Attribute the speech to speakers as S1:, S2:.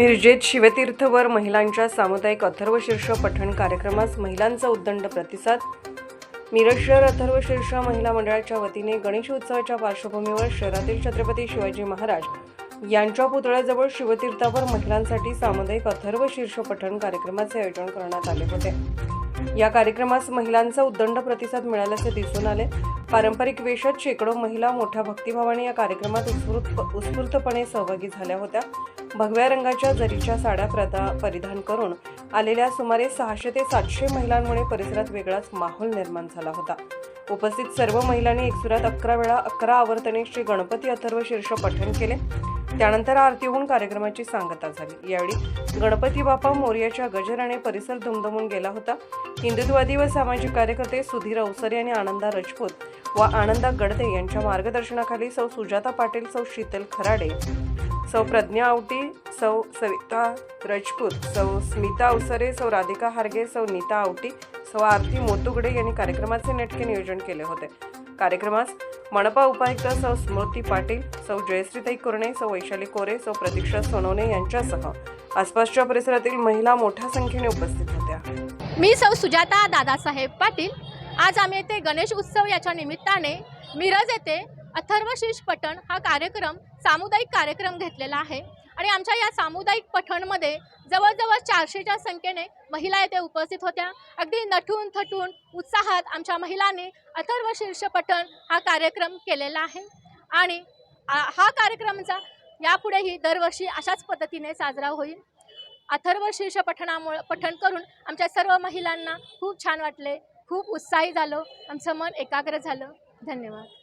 S1: मिरजेत शिवतीर्थवर महिलांच्या सामुदायिक अथर्वशीर्ष पठण कार्यक्रमास महिलांचा उद्दंड प्रतिसाद. मिरज शहर अथर्वशीर्ष महिला मंडळाच्या वतीने गणेश उत्सवाच्या पार्श्वभूमीवर शहरातील छत्रपती शिवाजी महाराज यांच्या पुतळ्याजवळ शिवतीर्थावर महिलांसाठी सामुदायिक अथर्व शीर्ष पठण कार्यक्रमाचे आयोजन करण्यात आले होते. या कार्यक्रमास महिलांचा उद्दंड प्रतिसाद मिळाल्याचे दिसून आले. पारंपरिक वेशात शेकडो महिला मोठ्या भक्तिभावाने या कार्यक्रमात उत्स्फूर्त उत्स्फूर्तपणे सहभागी झाल्या होत्या. भगव्या रंगाच्या जरीच्या साड्या प्रदा परिधान करून आलेल्या सुमारे सहाशे ते सातशे महिलांमुळे परिसरात वेगळाच माहोल निर्माण झाला होता. उपस्थित सर्व महिलांनी एकसुरात अकरा वेळा अकरा आवर्तने श्री गणपती अथर्व शीर्ष पठण केले. त्यानंतर आरती होऊन कार्यक्रमाची सांगता झाली. यावेळी गणपती बाप्पा मोर्याच्या गजराने परिसर दुमदमून गेला होता. हिंदुत्ववादी व सामाजिक कार्यकर्ते सुधीर अवसरे आणि आनंदा रजपूत व आनंदा गडदे यांच्या मार्गदर्शनाखाली सौ सुजाता पाटील सौ शीतल खराडे सौ प्रज्ञा आवटी सौ सविता रजपूत सौ स्मिता अवसरे सौ राधिका हार्गे सौ नीता आवटी सौ आरती मोतुगडे यांनी कार्यक्रमाचे नेटके नियोजन केले होते. कार्यक्रमास मनपा उपायुक्त सौ स्मृती पाटील सौ जयश्रीताई कुरणे सौ वैशाली कोरे सौ प्रतीक्षा सोनवणे यांच्यासह आसपासच्या परिसरातील महिला मोठ्या संख्येने उपस्थित होत्या.
S2: मी सौ सुजाता दादासाहेब पाटील. आज आम्ही येथे गणेश उत्सव याच्या निमित्ताने मिरज येथे अथर्वशीष पठण हा कार्यक्रम सामुदायिक कार्यक्रम घेतलेला आहे. आणि आमच्या या सामुदायिक पठणमध्ये जवळजवळ चारशेच्या संख्येने महिला येथे उपस्थित होत्या. अगदी नटून थटून उत्साहात आमच्या महिलांनी अथर्वशीर्ष पठण हा कार्यक्रम केलेला आहे. आणि हा कार्यक्रमचा यापुढेही दरवर्षी अशाच पद्धतीने साजरा होईल. अथर्व शीर्ष पठणामुळे पठण करून आमच्या सर्व महिलांना खूप छान वाटले खूप उत्साही झालो आमचं मन एकाग्र झालं. धन्यवाद.